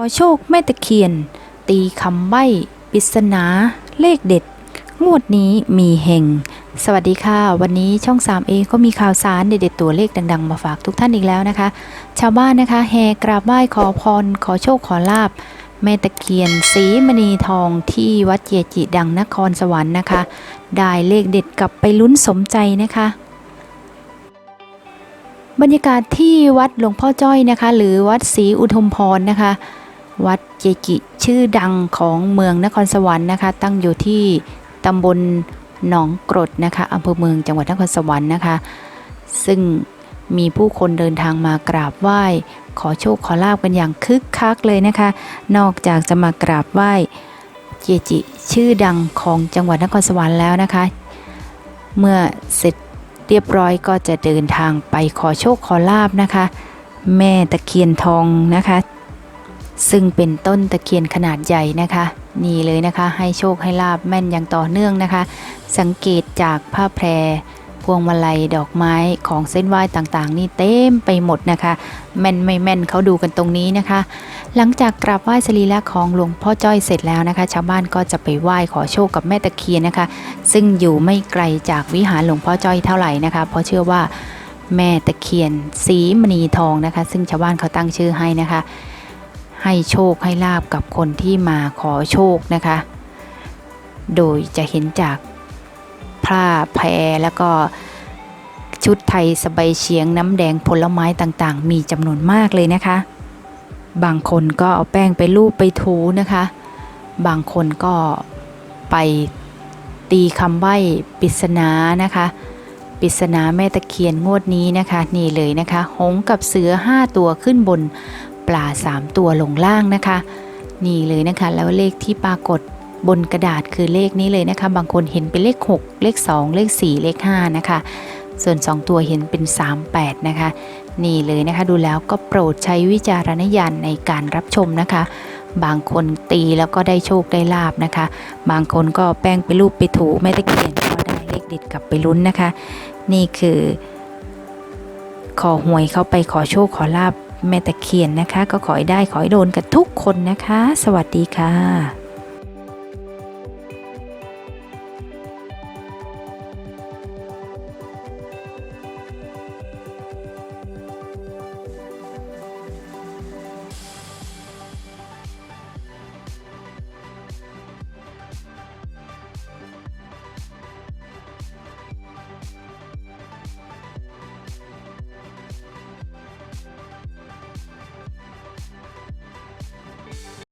อโชคแม่ตะเคียน ตีคำใบ้ปริศนา เลขเด็ด งวดนี้มีเฮงสวัสดีค่ะ วันนี้ช่อง3เอก็มีข่าวสารเด็ดๆตัวเลขดัง ๆ มาฝากทุกท่านอีกแล้วนะคะ ชาวบ้านนะคะแห่กราบไหว้ขอพร ขอโชคขอลาบแม่ตะเคียนสีมณีทองที่วัดเจจิดังนครสวรรค์นะคะ ได้เลขเด็ดกลับไปลุ้นสมใจนะคะบรรยากาศที่วัดหลวงพ่อจ้อยนะคะ หรือวัดศรีอุทุมพรนะคะ วัดเจจิชื่อดังของเมืองนครสวรรค์นะคะ ตั้งอยู่ที่ตำบลหนองกรดนะคะอำเภอเมืองจังหวัดนครสวรรค์นะคะ ซึ่งมีผู้คนเดินทางมากราบไหว้ ขอโชคขอลาบกันอย่างคึกคักเลยนะคะ นอกจากจะมากราบไหว้เจจิชื่อดังของจังหวัดนครสวรรค์แล้วนะคะ เมื่อเสร็จเรียบร้อยก็จะเดินทางไปขอโชคขอลาบนะคะ แม่ตะเคียนทองนะคะ ซึ่งเป็นต้นตะเคียนขนาดใหญ่นะคะ นี่เลยนะคะให้โชคให้ลาบแม่นอย่างต่อเนื่องนะคะ สังเกตจากผ้าแพร พวงมาลัยดอกไม้ของเส้นไหว้ต่างๆ นี่เต็มไปหมดนะคะ แม่นไม่แม่นเขาดูกันตรงนี้นะคะ หลังจากกราบไหว้สรีระของหลวงพ่อจ้อยเสร็จแล้วนะคะ ชาวบ้านก็จะไปไหว้ขอโชคกับแม่ตะเคียนนะคะ ซึ่งอยู่ไม่ไกลจากวิหารหลวงพ่อจ้อยเท่าไหร่นะคะ เพราะเชื่อว่าแม่ตะเคียนสีมณีทองนะคะ ซึ่งชาวบ้านเขาตั้งชื่อให้นะคะ ให้โชคให้ลาบกับคนที่มาขอโชคนะคะ โดยจะเห็นจากผ้าแพรแล้วก็ชุดไทยสบายเฉียงน้ำแดงผลไม้ต่างๆ มีจำนวนมากเลยนะคะ บางคนก็เอาแป้งไปลูบไปถูนะคะ บางคนก็ไปตีคำใบ้ปริศนานะคะปริศนาแม่ตะเคียนงวดนี้นะคะ นี่เลยนะคะ หงกับเสือ 5 ตัวขึ้นบน ปลา 3 ตัวลงล่างนะคะ นี่เลยนะคะแล้วเลขที่ปรากฏบนกระดาษคือเลขนี้เลยนะคะ บางคนเห็นเป็นเลข 6 เลข 2 เลข 4 เลข 5 นะคะ ส่วน 2 ตัวเห็นเป็น 38 นะคะ นี่เลยนะคะดูแล้วก็โปรดใช้วิจารณญาณในการรับชมนะคะ บางคนตีแล้วก็ได้โชคได้ลาบนะคะ บางคนก็แป้งไปรูปไปถูแม่ตะเคียนก็ได้เลขเด็ดกลับไปลุ้นนะคะ นี่คือ ขอหวยเข้าไปขอโชคขอลาบ แม่ตะเคียนนะคะ ก็ขอให้ได้ขอให้โดนกับทุกคนนะคะ สวัสดีค่ะ